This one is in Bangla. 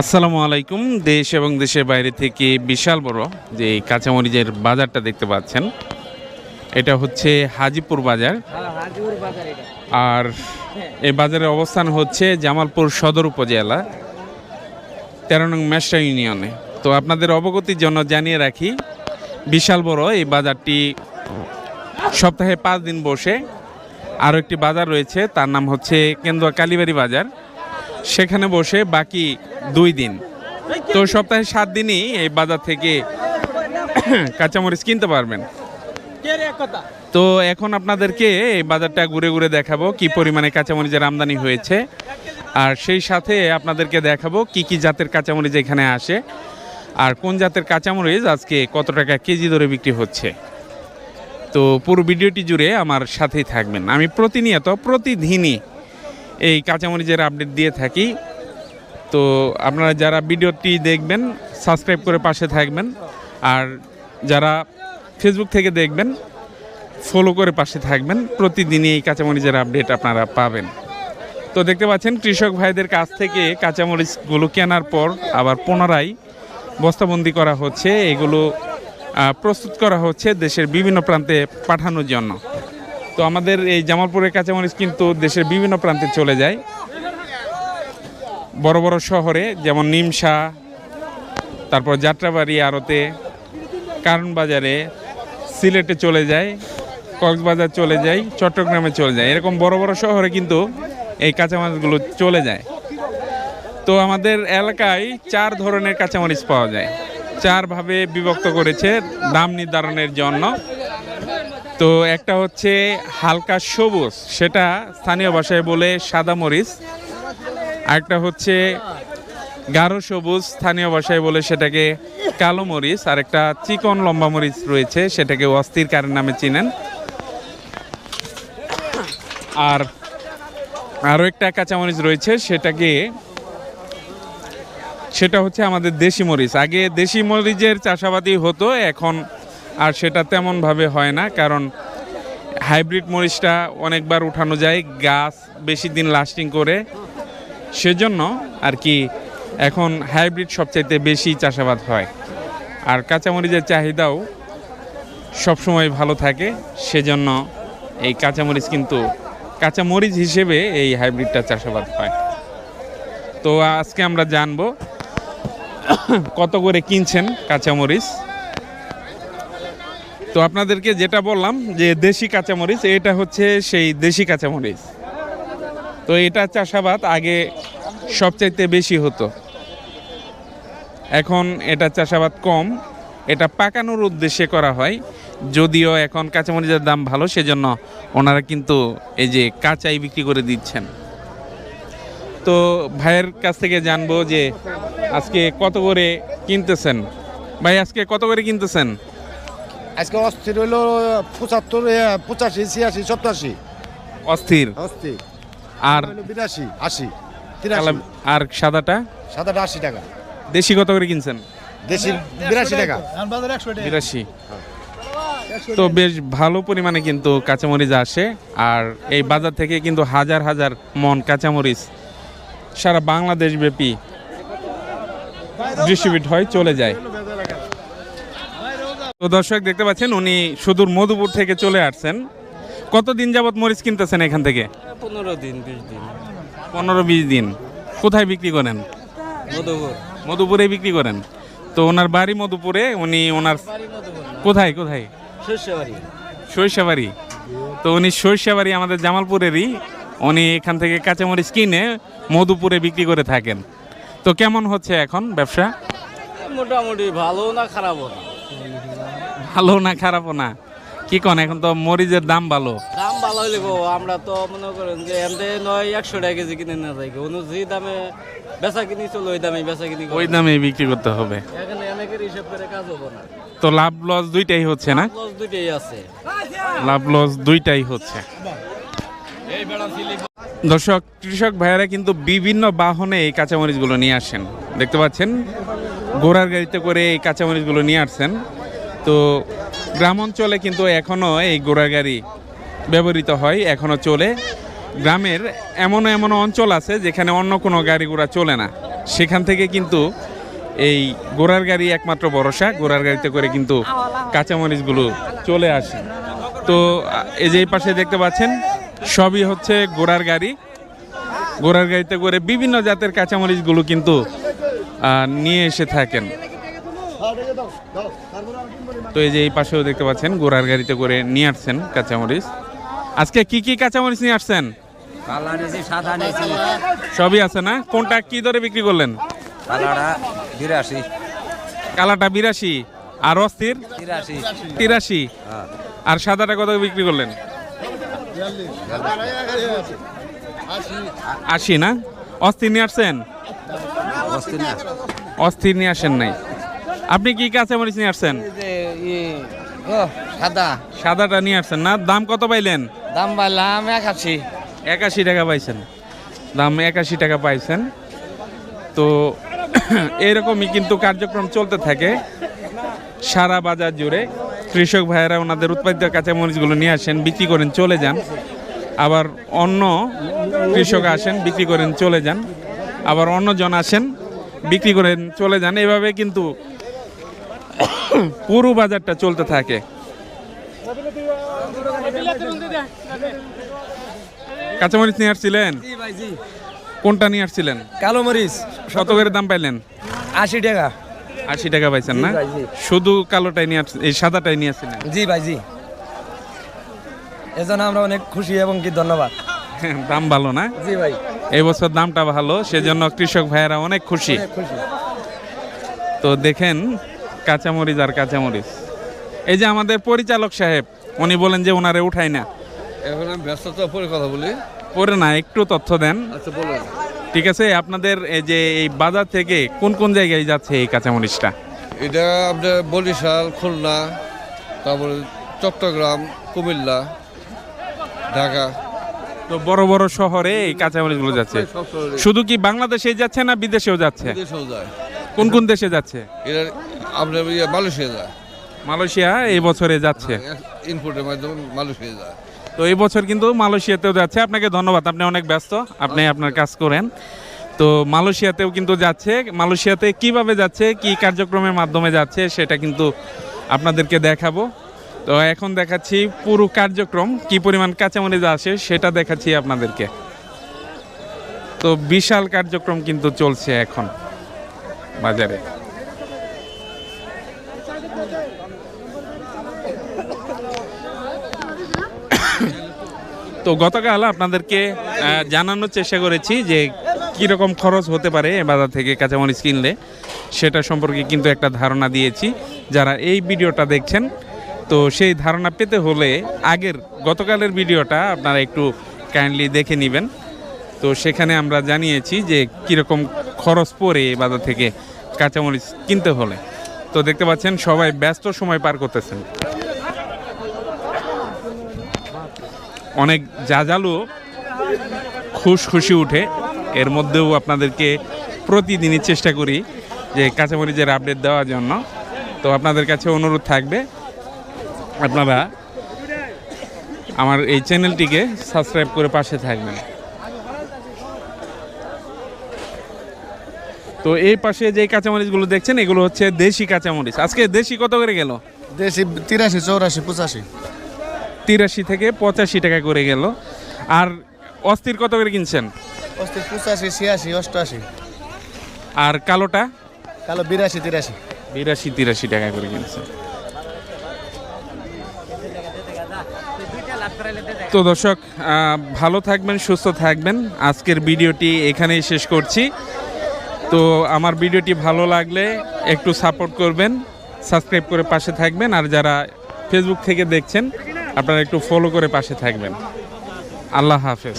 আসসালামু আলাইকুম। দেশ এবং দেশের বাইরে থেকে বিশাল বড় যে কাঁচামরিচের বাজারটা দেখতে পাচ্ছেন এটা হচ্ছে হাজিপুর বাজার। আর এই বাজারের অবস্থান হচ্ছে জামালপুর সদর উপজেলা তেরো নং মেশা ইউনিয়নে। তো আপনাদের অবগতির জন্য জানিয়ে রাখি বিশাল বড় এই বাজারটি সপ্তাহে পাঁচ দিন বসে আরও একটি বাজার রয়েছে তার নাম হচ্ছে কেন্দুয়া কালীবাড়ি বাজার। সেখানে বসে বাকি দুই দিন। তো সপ্তাহে সাত দিনই এই বাজার থেকে কাঁচামরিচ কিনতে পারবেন। তো এখন আপনাদেরকে এই বাজারটা ঘুরে ঘুরে দেখাবো কি পরিমাণে কাঁচামরিচের আমদানি হয়েছে। আর সেই সাথে আপনাদেরকে দেখাবো কি কি জাতের কাঁচামরিচ এখানে আসে। আর কোন জাতের কাঁচামরিচ আজকে কত টাকা কেজি দরে বিক্রি হচ্ছে। তো পুরো ভিডিওটি জুড়ে আমার সাথেই থাকবেন। আমি প্রতিনিয়ত প্রতিদিনই এই কাঁচামরিচের আপডেট দিয়ে থাকি। তো আপনারা যারা ভিডিওটি দেখবেন সাবস্ক্রাইব করে পাশে থাকবেন। আর যারা ফেসবুক থেকে দেখবেন ফলো করে পাশে থাকবেন। প্রতিদিনই এই কাঁচামরিচের আপডেট আপনারা পাবেন। তো দেখতে পাচ্ছেন, কৃষক ভাইদের কাছ থেকে কাঁচামরিচগুলো কেনার পর আবার পুনরায় বস্তাবন্দি করা হচ্ছে। এগুলো প্রস্তুত করা হচ্ছে দেশের বিভিন্ন প্রান্তে পাঠানোর জন্য। তো আমাদের এই জামালপুরের কাঁচামরিচ কিন্তু দেশের বিভিন্ন প্রান্তে চলে যায়। বড় বড় শহরে, যেমন নিমসা, তারপর যাত্রাবাড়ি আরতে কারণ বাজারে সিলেটে চলে যায়, কক্সবাজার চলে যায়, চট্টগ্রামে চলে যায়। এরকম বড় বড় শহরে কিন্তু এই কাঁচামারিচগুলো চলে যায়। তো আমাদের এলাকায় চার ধরনের কাঁচামরিচ পাওয়া যায়। চারভাবে বিভক্ত করেছে দাম নির্ধারণের জন্য। তো একটা হচ্ছে হালকা সবুজ, সেটা স্থানীয় ভাষায় বলে সাদা মরিচ। আরেকটা হচ্ছে গাঢ় সবুজ, স্থানীয় ভাষায় বলে সেটাকে কালো মরিচ। আর একটা চিকন লম্বা মরিচ রয়েছে, সেটাকে অস্থির কারের নামে চিনেন। আর আরও একটা কাঁচামরিচ রয়েছে, সেটাকে সেটা হচ্ছে আমাদের দেশি মরিচ। আগে দেশি মরিচের চাষাবাদই হতো, এখন আর সেটা তেমনভাবে হয় না, কারণ হাইব্রিড মরিচটা অনেকবার উঠানো যায়, গাছ বেশি দিন লাস্টিং করে। সেজন্য আর কি এখন হাইব্রিড সবচাইতে বেশি চাষাবাদ হয়। আর কাঁচামরিচের চাহিদাও সবসময় ভালো থাকে, সেজন্য এই কাঁচামরিচ কিন্তু কাঁচামরিচ হিসেবে এই হাইব্রিডটা চাষাবাদ হয়। তো আজকে আমরা জানব কত করে কিনছেন কাঁচামরিচ? তো আপনাদেরকে যেটা বললাম যে দেশি কাঁচামরিচ, এটা হচ্ছে সেই দেশি কাঁচামরিচ। তো এটা চাষাবাদ আগে সবচাইতে বেশি হতো। এখন এটা চাষাবাদ কম। এটা পাকানোর উদ্দেশ্যে করা হয়। যদিও এখন কাঁচামরিচের দাম ভালো, সেজন্য ওনারা কিন্তু এই যে কাঁচাই বিক্রি করে দিচ্ছেন। তো ভাইয়ের কাছ থেকে জানব যে আজকে কত করে কিনতেছেন? ভাই, আজকে কত করে কিনতেছেন? আজকে অস্থির হইল পঁচাত্তর পঁচাশি ছিয়াশি সপ্তাশি অস্থির? অস্থির। আর বিরাশি আশি আর সাদাটা? সাদাটা আশি টাকা। দেশি কত করে কিনছেন? দেশি বিরাশি টাকা। বিরাশি। তো বেশ ভালো পরিমাণে কিন্তু কাঁচামরিচ আসে। আর এই বাজার থেকে কিন্তু হাজার হাজার মন কাঁচামরিচ সারা বাংলাদেশ ব্যাপী ডিস্ট্রিবিউট হয় চলে যায়। তো দর্শক দেখতে পাচ্ছেন উনি সুদূর মধুপুর থেকে চলে আসছেন। কতদিন যাবৎ মরিচ কিনতেছেন এখান থেকে? পনেরো দিন বিশ দিন। পনেরো বিশ দিন। কোথায় বিক্রি করেন? মধুপুর। মধুপুরে বিক্রি করেন। তো ওনার বাড়ি মধুপুরে উনি ওনার কোথায় কোথায়? সরিষাবাড়ি তো উনি সরিষাবাড়ি আমাদের জামালপুরেরই উনি এখান থেকে কাঁচামরিচ কিনে মধুপুরে বিক্রি করে থাকেন। তো কেমন হচ্ছে এখন ব্যবসা? মোটামুটি ভালো না খারাপও না। ভালো না খারাপও না? কি কন এখন তো মরিচের দাম ভালো। দাম ভালো হইলে গো আমরা তো মনে করেন যে এমনি নয় একশো টাকা কেজি কিনে না যাই অন্য যে দামে বেচা কিনি চলো ওই দামে বেচা কিনি ওই দামে বিক্রি করতে হবে। এখানে অনেকের হিসাব করে কাজ হব না। তো লাভ লস দুইটাই হচ্ছে না? লস দুইটাই আছে। লাভ লস দুইটাই হচ্ছে। দর্শক কৃষক ভাইয়েরা কিন্তু বিভিন্ন বাহনে এই কাঁচামরিচগুলো নিয়ে আসেন। দেখতে পাচ্ছেন? ঘোড়ার গাড়িতে করে এই কাঁচামরিচগুলো নিয়ে আসছেন। তো গ্রাম অঞ্চলে কিন্তু এখনও এই ঘোড়ার গাড়ি ব্যবহৃত হয় এখনও চলে। গ্রামের এমন এমন অঞ্চল আছে যেখানে অন্য কোনো গাড়ি ঘোড়া চলে না। সেখান থেকে কিন্তু এই ঘোড়ার গাড়ি একমাত্র ভরসা, ঘোড়ার গাড়িতে করে কিন্তু কাঁচামরিচগুলো চলে আসে। তো এই যে পাশে দেখতে পাচ্ছেন, সবই হচ্ছে ঘোড়ার গাড়ি। ঘোড়ার গাড়িতে করে বিভিন্ন জাতের কাঁচামরিচগুলো কিন্তু নিয়ে এসে থাকেন। তো এই যে এই পাশেও দেখতে পাচ্ছেন ঘোড়ার গাড়িতে করে নিয়ে আসছেন কাঁচামরিচ। আজকে কি কি কাঁচামরিচ নিয়ে আসছেন? সবই আছে না? কোনটা কি দরে বিক্রি করলেন? কালাটা বিরাশি। আর অস্থির? তিরাশি। তিরাশি। আর সাদাটা কত বিক্রি করলেন? আশি না? অস্থির নিয়ে আসছেন? অস্থির নিয়ে আসেন নাই। আপনি কি কাঁচামরিচ নিয়ে আসছেন? সাদা। সাদাটা নিয়ে আসছেন না? দাম কত পাইলেন? দাম পাইলাম একাশি। একাশি টাকা পাইছেন। দাম একাশি টাকা পাইছেন। তো এরকমই কিন্তু কার্যক্রম চলতে থাকে। সারা বাজার জুড়ে কৃষক ভাইয়েরা ওনাদের উৎপাদিত কাঁচামরিচগুলো নিয়ে আসেন বিক্রি করেন চলে যান। আবার অন্য কৃষক আসেন বিক্রি করেন চলে যান। আবার অন্যজন আসেন বিক্রি করেন চলে যান। এভাবে কিন্তু পুরো বাজারটা চলতে থাকে। কাঁচামরিচ নিয়ে আসছিলেন? কোনটা নিয়ে আসছিলেন? কালো মরিচ। কত করে দাম পাইলেন? আশি টাকা। আশি টাকা পাইছেন না। শুধু কালোটাই নিয়ে এই সাদাটাই নিয়ে আসছিলেন? জি ভাই জি। এজন্য আমরা অনেক খুশি এবং কি ধন্যবাদ। দাম ভালো না? জি ভাই। এই বছর দামটা ভালো সেজন্য কৃষক ভাইয়েরা অনেক খুশি। তো দেখেন কাঁচামরিচ আর কাঁচামরিচ। এই যে আমাদের পরিচালক সাহেব উনি বলেন যে ওনারে উঠাই না। এখন আমি ব্যস্ততা পরে কথা বলি। পরে না একটু তথ্য দেন। আচ্ছা বলেন। ঠিক আছে আপনাদের এই যে এই বাজার থেকে কোন কোন জায়গায় যাচ্ছে এই কাঁচামরিচটা? এটা আপনার বরিশাল খুলনা তারপরে চট্টগ্রাম কুমিল্লা ঢাকা। তো বড় বড় শহরে এই কাঁচামরিচগুলো যাচ্ছে। শুধু কি বাংলাদেশে যাচ্ছে না বিদেশেও যাচ্ছে? কোন কোন দেশে যাচ্ছে? এটা আপনার ইয়ে মালয়েশিয়া যায়। মালয়েশিয়া এই বছরে যাচ্ছে। ইনপুটের মাধ্যমে মালয়েশিয়া যায়। তো এই বছর কিন্তু মালয়েশিয়াতেও যাচ্ছে। আপনাকে ধন্যবাদ আপনি অনেক ব্যস্ত আপনি আপনার কাজ করেন। তো মালয়েশিয়াতেও কিন্তু যাচ্ছে। মালয়েশিয়াতে কীভাবে যাচ্ছে কি কার্যক্রমের মাধ্যমে যাচ্ছে সেটা কিন্তু আপনাদেরকে দেখাবো। তো এখন দেখাচ্ছি পুরো কার্যক্রম কি পরিমাণ কাঁচামরিচ আসে সেটা দেখাচ্ছি আপনাদেরকে। তো বিশাল কার্যক্রম কিন্তু চলছে এখন বাজারে। তো গতকাল আপনাদেরকে জানানোর চেষ্টা করেছি যে কীরকম খরচ হতে পারে বাজার থেকে কাঁচামরিচ কিনলে। সেটা সম্পর্কে কিন্তু একটা ধারণা দিয়েছি, যারা এই ভিডিওটা দেখছেন। তো সেই ধারণা পেতে হলে আগের গতকালের ভিডিওটা আপনারা একটু কাইন্ডলি দেখে নেবেন। তো সেখানে আমরা জানিয়েছি যে কীরকম খরচ পড়ে বাজার থেকে কাঁচামরিচ কিনতে হলে। তো দেখতে পাচ্ছেন সবাই ব্যস্ত সময় পার করতেছেন। অনেক যা জাজালো খুশ খুশি উঠে। এর মধ্যেও আপনাদেরকে প্রতিদিনই চেষ্টা করি যে কাঁচামরিচের আপডেট দেওয়ার জন্য। তো আপনাদের কাছে অনুরোধ থাকবে, আপনারা আমার এই চ্যানেলটিকে সাবস্ক্রাইব করে পাশে থাকবেন। তো এই পাশে যে কাঁচামরিচগুলো দেখছেন, এগুলো হচ্ছে দেশি কাঁচামরিচ। আজকে দেশি কত করে গেল? দেশি তিরাশি, চৌরাশি, পঁচাশি। তিরাশি থেকে পঁচাশি টাকা করে গেল। আর অস্থির কত করে কিনছেন? অস্তি পঁচাশি ছিয়াশি অষ্টআশি। আর কালোটা? কালো বিরাশি তিরাশি। বিরাশি তিরাশি টাকা করে কিনছেন। তো দর্শক ভালো থাকবেন সুস্থ থাকবেন। আজকের ভিডিওটি এখানেই শেষ করছি। তো আমার ভিডিওটি ভালো লাগলে একটু সাপোর্ট করবেন সাবস্ক্রাইব করে পাশে থাকবেন। আর যারা ফেসবুক থেকে দেখছেন আপনারা একটু ফলো করে পাশে থাকবেন। আল্লাহ হাফেজ।